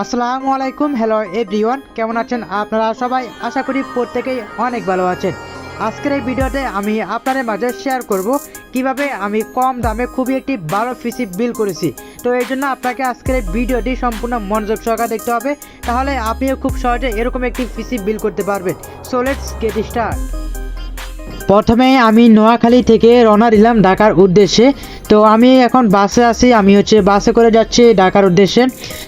আসসালামু আলাইকুম hello everyone কেমন আছেন আপনারা সবাই? আশা করি প্রত্যেকেই অনেক ভালো আছেন। আজকের এই ভিডিওতে আমি আপনাদের মাঝে শেয়ার করব কীভাবে আমি কম দামে খুবই একটি ভালো পিসি বিল করেছি। তো এই জন্য আপনাকে আজকের এই ভিডিওটি সম্পূর্ণ মনোযোগ সহকারে দেখতে হবে। তাহলে আপনিও খুব সহজে এরকম একটি পিসি বিল করতে পারবেন। সো লেটস গেট স্টার্ট প্রথমে আমি নোয়াখালী থেকে রওনা দিলাম ঢাকার উদ্দেশ্যে। তো আমি এখন বাসে আছি, আমি হচ্ছে বাসে করে যাচ্ছি ঢাকার উদ্দেশ্যে।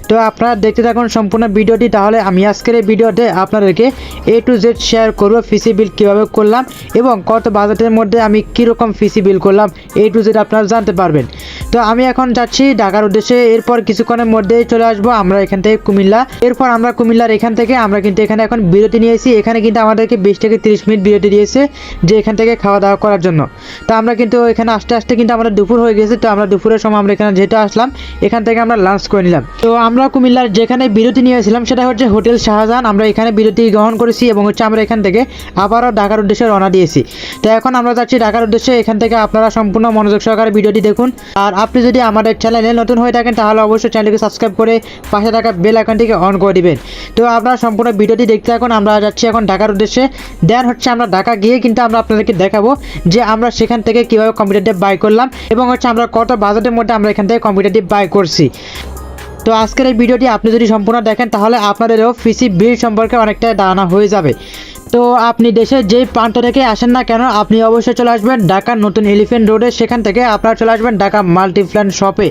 তো আপনারা দেখতে থাকুন সম্পূর্ণ ভিডিওটি, তাহলে আমি আজকের এই ভিডিওতে আপনাদেরকে এ টু জেড শেয়ার করব ফিসি বিল কীভাবে করলাম এবং কত বাজেটের মধ্যে আমি কীরকম ফিসি বিল করলাম এ টু জেড আপনারা জানতে পারবেন। তো আমি এখন যাচ্ছি ঢাকার উদ্দেশ্যে, এরপর কিছুক্ষণের মধ্যেই চলে আসব আমরা এখান থেকে কুমিল্লা। এরপর আমরা কুমিল্লার এখান থেকে, আমরা কিন্তু এখানে এখন বিরতি নিয়েছি, এখানে কিন্তু আমাদেরকে বিশ থেকে তিরিশ মিনিট বিরতি দিয়েছে যে এখান থেকে খাওয়া দাওয়া করার জন্য। তো আমরা কিন্তু এখানে আসতে আসতে কিন্তু আমাদের দুপুর হয়ে গেছে। তো আমরা দুপুরের সময় আমরা এখানে যেটা আসলাম, এখান থেকে আমরা লাঞ্চ করে নিলাম। তো আমরা কুমিল্লার যেখানে বিরতি নিয়েছিলাম সেটা হচ্ছে হোটেল শাহজাহান। আমরা এখানে বিরতি গ্রহণ করেছি এবং হচ্ছে আমরা এখান থেকে আবারও ঢাকার উদ্দেশ্যে রওনা দিয়েছি। তো এখন আমরা যাচ্ছি ঢাকার উদ্দেশ্যে। এখান থেকে আপনারা সম্পূর্ণ মনোযোগ সহকারে ভিডিওটি দেখুন। আর আপনি যদি আমাদের চ্যানেলে নতুন হয়ে থাকেন, তাহলে অবশ্যই চ্যানেলকে সাবস্ক্রাইব করে পাশে থাকা বেল আইকনটিকে অন করে দিবেন। তো আপনারা সম্পূর্ণ ভিডিওটি দেখতে থাকুন। আমরা যাচ্ছি এখন ঢাকার উদ্দেশ্যে। দেন হচ্ছে আমরা ঢাকা গিয়ে কিন্তু আমরা আপনাদেরকে দেখাবো যে আমরা সেখান থেকে কীভাবে কম্পিউটারটি বাই করলাম এবং হচ্ছে আমরা কত বাজেটের মধ্যে আমরা এখান থেকে কম্পিউটারটি বাই করছি। তো আজকের এই ভিডিওটি আপনি যদি সম্পূর্ণ দেখেন, তাহলে আপনাদেরও ফিসি বিল সম্পর্কে অনেকটা ধারণা হয়ে যাবে। তো আপনি দেশের যেই প্রান্ত থেকে আসেন না কেন, আপনি অবশ্যই চলে আসবেন ঢাকার নতুন এলিফেন্ট রোডে সেখান থেকে আপনারা চলে আসবেন ঢাকা মাল্টিপ্ল্যান শপে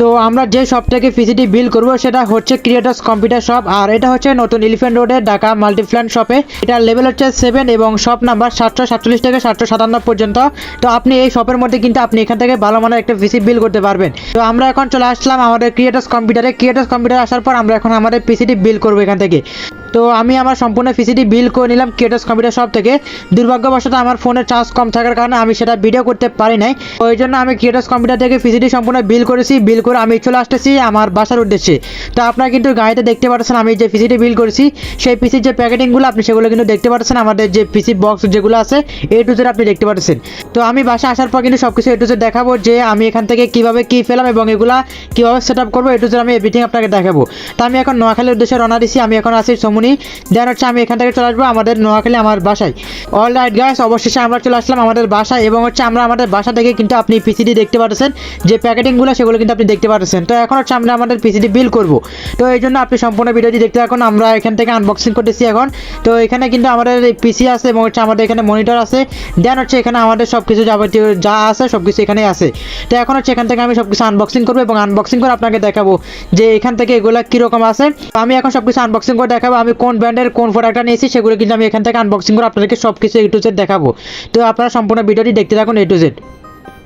তো আমরা যে শপ থেকে ফিসিটি বিল করব সেটা হচ্ছে ক্রিয়েটার্স কম্পিউটার শপ আর এটা হচ্ছে নতুন এলিফেন্ট রোডে ঢাকা মাল্টিপ্ল্যান শপে এটার লেভেল হচ্ছে সেভেন এবং শপ নাম্বার সাতশো সাতচল্লিশ থেকে সাতশো সাতান্ন পর্যন্ত। তো আপনি এই শপের মধ্যে কিন্তু আপনি এখান থেকে ভালো মানের একটা পিসি বিল করতে পারবেন। তো আমরা এখন চলে আসলাম আমাদের ক্রিয়েটার্স কম্পিউটারে ক্রিয়েটার্স কম্পিউটার আসার পর আমরা এখন আমাদের পিসিটি বিল করব এখান থেকে। তো আমি আমার সম্পূর্ণ পিসিটি বিল করে নিলাম ক্রিয়েটার্স কম্পিউটার শপ থেকে। দুর্ভাগ্যবশত আমার ফোনের চার্জ কম থাকার কারণে আমি সেটা ভিডিও করতে পারি নাই। ওই জন্য আমি ক্রিয়েটার্স কম্পিউটার থেকে পিসিটি সম্পূর্ণ বিল করেছি। বিল করে আমি চলে আসতেছি আমার বাসার উদ্দেশ্যে। তো আপনারা কিন্তু গাড়িতে দেখতে পাচ্ছেন আমি যে পিসিটি বিল করেছি, সেই পিসির যে প্যাকেটিংগুলো আপনি সেগুলো কিন্তু দেখতে পাচ্ছেন, আমাদের যে পিসি বক্স যেগুলো আছে এ টু জেড আপনি দেখতে পাচ্ছেন। তো আমি বাসা আসার পর কিন্তু সব কিছু এ টু জেড দেখাবো যে আমি এখান থেকে কীভাবে কি পেলাম এবং এগুলা কীভাবে সেট আপ করব এ টু জেড আমি এভরিথিং আপনাকে দেখাবো। তো আমি এখন নোয়াখালীর উদ্দেশ্যে রওনা দিছি, আমি এখন আছি সমুনি। দেন হচ্ছে আমি এখান থেকে চলে আসব আমাদের নোয়াখালী আমার বাসায়। অল রাইট গাইস অবশেষে আমরা চলে আসলাম আমাদের বাসায় এবং হচ্ছে আমরা আমাদের বাসা থেকে কিন্তু আপনি পিসিডি দেখতে পাচ্ছেন, যে প্যাকেটিংগুলো সেগুলো কিন্তু আপনি দেখতে পাচ্ছেন তো এখন হচ্ছে আমরা আমাদের পিসিডি বিল করব। তো এই জন্য আপনি সম্পূর্ণ ভিডিওটি দেখতে থাকুন। আমরা এখান থেকে আনবক্সিং করতেছি এখন। তো এখানে কিন্তু আমাদের পিসি আছে এবং হচ্ছে আমাদের এখানে মনিটর আছে। দেন হচ্ছে এখানে আমাদের সব কিছু যাবতীয় যা আছে সব কিছু এখানে আছে। তো এখন হচ্ছে এখান থেকে আমি সব কিছু আনবক্সিং করব এবং আনবক্সিং করে আপনাকে দেখাবো যে এখান থেকে এগুলো কীরকম আছে। তো আমি এখন সব কিছু আনবক্সিং করে দেখাবো। আমি কোন ব্র্যান্ডের কোন প্রোডাক্টটা নিয়েছি সেগুলো কিন্তু আমি এখান থেকে আনবক্সিং করে আপনাদেরকে সব কিছু এ টু জেড দেখাবো। তো আপনারা সম্পূর্ণ ভিডিওটি দেখতে থাকুন এ টু জেড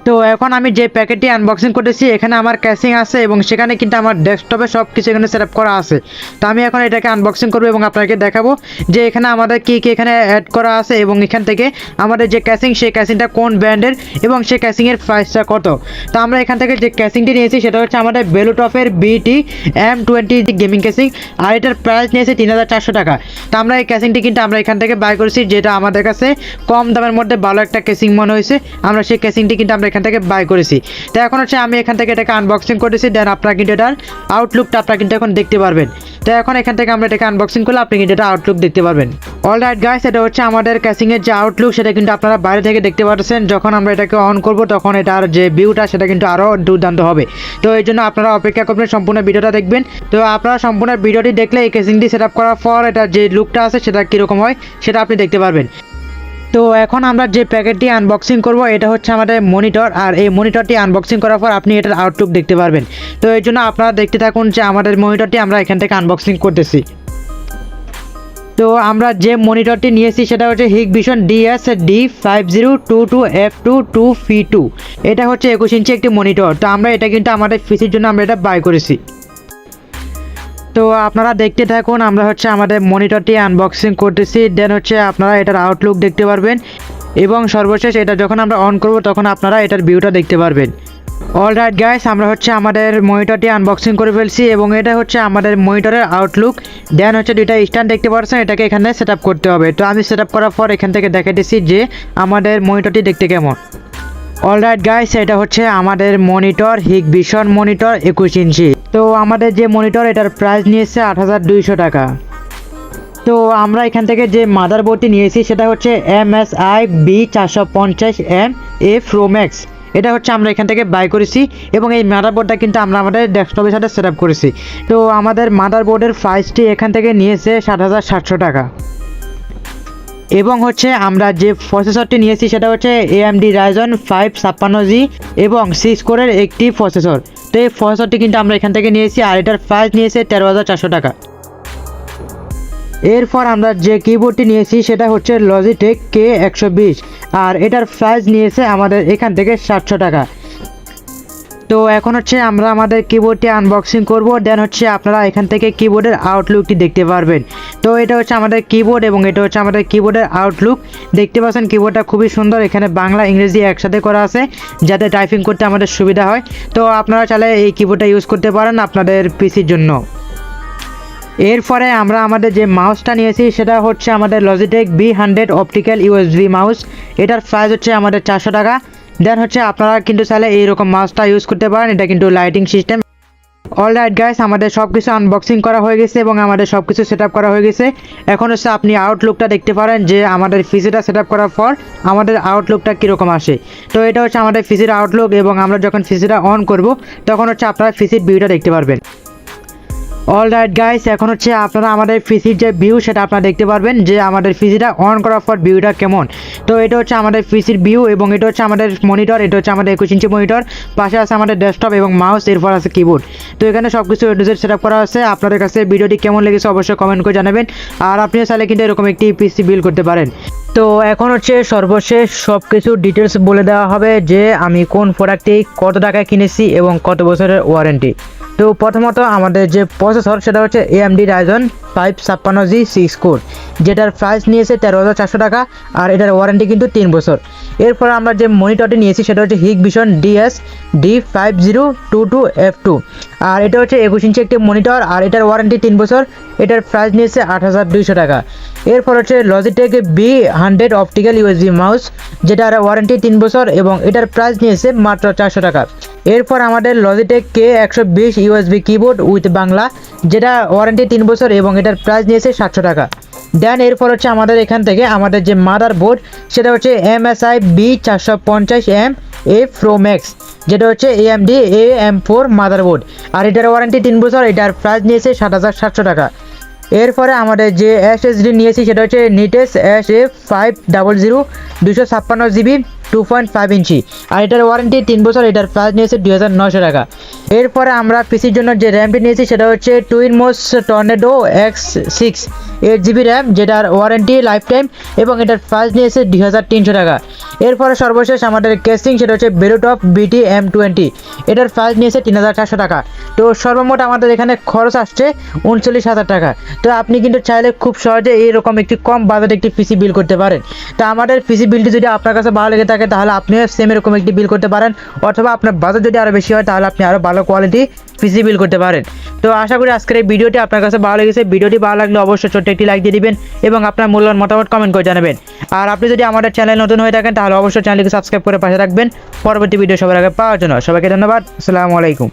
তো এখন আমি যে প্যাকেটটি আনবক্সিং করতেছি, এখানে আমার ক্যাশিং আছে এবং সেখানে কিন্তু আমার ডেস্কটপে সব কিছু এখানে সেট করা আছে। তো আমি এখন এটাকে আনবক্সিং করব এবং আপনাকে দেখাবো যে এখানে আমাদের কী কী এখানে অ্যাড করা আছে এবং এখান থেকে আমাদের যে ক্যাশিং সেই ক্যাশিংটা কোন ব্র্যান্ডের এবং সেই ক্যাশিংয়ের প্রাইসটা কত। তো আমরা এখান থেকে যে ক্যাশিংটি নিয়েছি, সেটা হচ্ছে আমাদের বেলুটফের BT M twenty gaming casing আর এটার প্রাইস নিয়েছে তিন হাজার চারশো টাকা। তো আমরা এই ক্যাশিংটি কিন্তু আমরা এখান থেকে বাই করেছি, যেটা আমাদের কাছে কম দামের মধ্যে ভালো একটা ক্যাশিং মনে হয়েছে। আমরা সেই ক্যাশিংটি কিন্তু আমরা থেকে বাই করেছি। তো এখন হচ্ছে আমি এখান থেকে এটাকে আনবক্সিং করেছি দেন আপনারা কিন্তু এটার আউটলুকটা আপনারা কিন্তু এখন দেখতে পারবেন। তো এখন এখান থেকে আমরা এটাকে আনবক্সিং করলে আপনি কিন্তু এটা আউটলুক দেখতে পারবেন। অল রাইট গাইস এটা হচ্ছে আমাদের ক্যাশিংয়ের যে আউটলুক সেটা কিন্তু আপনারা বাইরে থেকে দেখতে পাচ্ছেন যখন আমরা এটাকে অন করব, তখন এটার যে ভিউটা সেটা কিন্তু আরও দুর্দান্ত হবে। তো এই জন্য আপনারা অপেক্ষা করবেন, সম্পূর্ণ ভিডিওটা দেখবেন। তো আপনারা সম্পূর্ণ ভিডিওটি দেখলে এই কেসিংটি সেট করার পর এটা যে লুকটা আছে, সেটা কীরকম হয়, সেটা আপনি দেখতে পারবেন। তো এখন আমরা যে প্যাকেটটি আনবক্সিং করব, এটা হচ্ছে আমাদের মনিটর আর এই মনিটরটি আনবক্সিং করার পর আপনি এটার আউটলুক দেখতে পারবেন। তো এই জন্য আপনারা দেখতে থাকুন যে আমাদের মনিটরটি আমরা এখান থেকে আনবক্সিং করতেছি। তো আমরা যে মনিটরটি নিয়েছি, সেটা হচ্ছে hig vision DS D five zero two two F two two ফি টু এটা হচ্ছে একুশ ইঞ্চি একটি মনিটর তো আমরা এটা কিন্তু আমাদের পিসির জন্য আমরা এটা বাই করেছি। তো আপনারা দেখতে থাকুন, আমরা হচ্ছে আমাদের মনিটরটি আনবক্সিং করতেছি দেন হচ্ছে আপনারা এটার আউটলুক দেখতে পারবেন এবং সর্বশেষ এটা যখন আমরা অন করব, তখন আপনারা এটার ভিউটা দেখতে পারবেন। অল রাইট গাইস আমরা হচ্ছে আমাদের মনিটরটি আনবক্সিং করে ফেলছি এবং এটা হচ্ছে আমাদের মনিটরের আউটলুক দেন হচ্ছে দুইটা স্ট্যান্ড দেখতে পাচ্ছেন এটাকে এখানে সেট করতে হবে। তো আমি সেট করার পর এখান থেকে দেখাইতেছি যে আমাদের মনিটরটি দেখতে কেমন। অল রাইট গাইস এটা হচ্ছে আমাদের মনিটর হিগ ভিশন মনিটর একুশ ইঞ্চি। আমাদের যে মনিটর এটার প্রাইস নিয়েছে আট হাজার দুইশো টাকা। তো আমরা এখান থেকে যে মাদার বোর্ডটি নিয়েছি, সেটা হচ্ছে এম এস আই বি চারশো পঞ্চাশ এম এ ফ্রোম্যাক্স এটা হচ্ছে আমরা এখান থেকে বাই করেছি এবং এই মাদার বোর্ডটা কিন্তু আমরা আমাদের ডেস্কটপের সাথে সেট আপ করেছি। তো আমাদের মাদার বোর্ডের প্রাইসটি এখান থেকে নিয়েছে সাত হাজার সাতশো টাকা। এবং হচ্ছে আমরা যে প্রসেসরটি নিয়েছি সেটা হচ্ছে এএমডি রাইজন ফাইভ ছাপ্পান্ন জি এবং সিক্স কোরের একটি প্রসেসর তো এই প্রসেসরটি কিন্তু আমরা এখান থেকে নিয়েছি আর এটার প্রাইস নিয়েছে তেরো হাজার চারশো টাকা। এরপর আমরা যে কিবোর্ডটি নিয়েছি সেটা হচ্ছে লজিটেক কে একশো বিশ। আর এটার প্রাইস নিয়েছে আমাদের এখান থেকে সাতশো টাকা। তো এখন হচ্ছে আমরা আমাদের কিবোর্ডটি আনবক্সিং করব দেন হচ্ছে আপনারা এখান থেকে কিবোর্ডের আউটলুকটি দেখতে পারবেন। তো এটা হচ্ছে আমাদের কিবোর্ড এবং এটা হচ্ছে আমাদের কিবোর্ডের আউটলুক দেখতে পাচ্ছেন কিবোর্ডটা খুবই সুন্দর, এখানে বাংলা, ইংরেজি একসাথে করা আছে, যাতে টাইপিং করতে আমাদের সুবিধা হয়। তো আপনারা চাইলে এই কিবোর্ডটা ইউজ করতে পারেন আপনাদের পিসির জন্য। এরপরে আমরা আমাদের যে মাউসটা নিয়েছি, সেটা হচ্ছে আমাদের Logitech B hundred optical USB mouse এটার প্রাইস হচ্ছে আমাদের চারশো টাকা। দেন হচ্ছে আপনারা কিন্তু চাইলে এইরকম মাউসটা ইউজ করতে পারেন। এটা কিন্তু lighting system all right guys আমাদের সব কিছু আনবক্সিং করা হয়ে গেছে এবং আমাদের সব কিছু সেট করা হয়ে গেছে। এখন হচ্ছে আপনি আউটলুকটা দেখতে পারেন যে আমাদের ফিজিটা সেট করার পর আমাদের আউটলুকটা কীরকম আসে। তো এটা হচ্ছে আমাদের ফিজির আউটলুক এবং আমরা যখন ফিজিটা অন করব, তখন হচ্ছে আপনারা ফিজির ভিউটা দেখতে পারবেন। অল রাইট গাইস এখন হচ্ছে আপনারা আমাদের ফিসির যে ভিউ সেটা আপনারা দেখতে পারবেন যে আমাদের ফিসিটা অন করার পর ভিউটা কেমন। তো এটা হচ্ছে আমাদের ফিসির ভিউ এবং এটা হচ্ছে আমাদের মনিটর এটা হচ্ছে আমাদের একুশ ইঞ্চি মনিটর পাশে আছে আমাদের ডেস্কটপ এবং মাউস এরপর আছে কিবোর্ড তো এখানে সব কিছু এডুজের সেট আপ করা আছে। আপনাদের কাছে ভিডিওটি কেমন লেগেছে অবশ্যই কমেন্ট করে জানাবেন। আর আপনিও চাইলে কিন্তু এরকম একটি পিসি বিল করতে পারেন। তো এখন হচ্ছে সর্বশেষ সব কিছু ডিটেলস বলে দেওয়া হবে যে আমি কোন প্রোডাক্টটি কত টাকায় কিনেছি এবং কত বছরের ওয়ারেন্টি তো প্রথমত আমাদের যে প্রসেসর সেটা হচ্ছে এএমডি রাইজন ফাইভ ছাপ্পান্ন জি সিক্স কোর যেটার প্রাইস নিয়েছে তেরো হাজার চারশো টাকা আর এটার ওয়ারেন্টি কিন্তু তিন বছর। এরপর আমরা যে মনিটরটি নিয়েছি, সেটা হচ্ছে hig vision DS D five zero two two F two আর এটা হচ্ছে একুশ ইঞ্চি একটি মনিটর আর এটার ওয়ারেন্টি তিন বছর, এটার প্রাইস নিয়েছে আট হাজার দুইশো টাকা। এরপর হচ্ছে Logitech B hundred optical USB mouse যেটার ওয়ারেন্টি তিন বছর এবং এটার প্রাইস নিয়েছে মাত্র চারশো টাকা। এরপর আমাদের লজিটেক কে একশো বিশ ইউএসবি কিবোর্ড উইথ বাংলা, যেটা ওয়ারেন্টি তিন বছর এবং এটার প্রাইস নিয়েছে সাতশো টাকা। দেন এরপর হচ্ছে আমাদের এখান থেকে আমাদের যে মাদার বোর্ড সেটা হচ্ছে এম এস আই বি চারশো পঞ্চাশ এম এ প্রো ম্যাক্স যেটা হচ্ছে A M D A M four motherboard আর এটার ওয়ারেন্টি তিন বছর, এটার প্রাইস নিয়েছে সাত হাজার সাতশো টাকা। এরপরে আমাদের যে এসএসডি নিয়েছি, সেটা হচ্ছে নিটেস S A five double zero দুশো ছাপ্পান্ন জিবি টু পয়েন্ট ফাইভ ইঞ্চি। আর এটার ওয়ারেন্টি তিন বছর, এটার প্রাইস নিয়েছে দুই হাজার নশো টাকা। এরপরে আমরা পিসির জন্য যে র্যামটি নিয়েছি, সেটা হচ্ছে Twin MOS Tornado X six eight GB RAM যেটার ওয়ারেন্টি লাইফ টাইম এবং এটার প্রাইস নিয়েছে দুই হাজার তিনশো টাকা। এরপরে সর্বশেষ আমাদের কেসিং সেটা হচ্ছে বেরোটপ বিটি এম টোয়েন্টি এটার প্রাইস নিয়েছে তিন হাজার চারশো টাকা। তো সর্বমোট আমাদের এখানে খরচ আসছে উনচল্লিশ হাজার টাকা। তো আপনি কিন্তু চাইলে খুব সহজে এরকম একটি কম বাজেট একটি পিসি বিল করতে পারেন। তো আমাদের পিসি বিলটি যদি আপনার কাছে ভালো লেগে থাকে, তাহলে আপনিও সেম এরকম একটি বিল করতে পারেন। অথবা আপনার বাজেট যদি আরও বেশি হয়, তাহলে আপনি আরও ভালো কোয়ালিটি পিসি বিল করতে পারেন। তো আশা করি আজকের এই ভিডিওটি আপনার কাছে ভালো লেগেছে। ভিডিওটি ভালো লাগলে অবশ্যই ছোট্ট একটি লাইক দিয়ে দিবেন এবং আপনার মূল্যবান মতামত কমেন্ট করে জানাবেন। আর আপনি যদি আমাদের চ্যানেল নতুন হয়ে থাকেন, তাহলে অবশ্যই চ্যানেলকে সাবস্ক্রাইব করে পাশে রাখবেন পরবর্তী ভিডিও সবার আগে পাওয়ার জন্য সবাইকে ধন্যবাদ। আসসালামু আলাইকুম।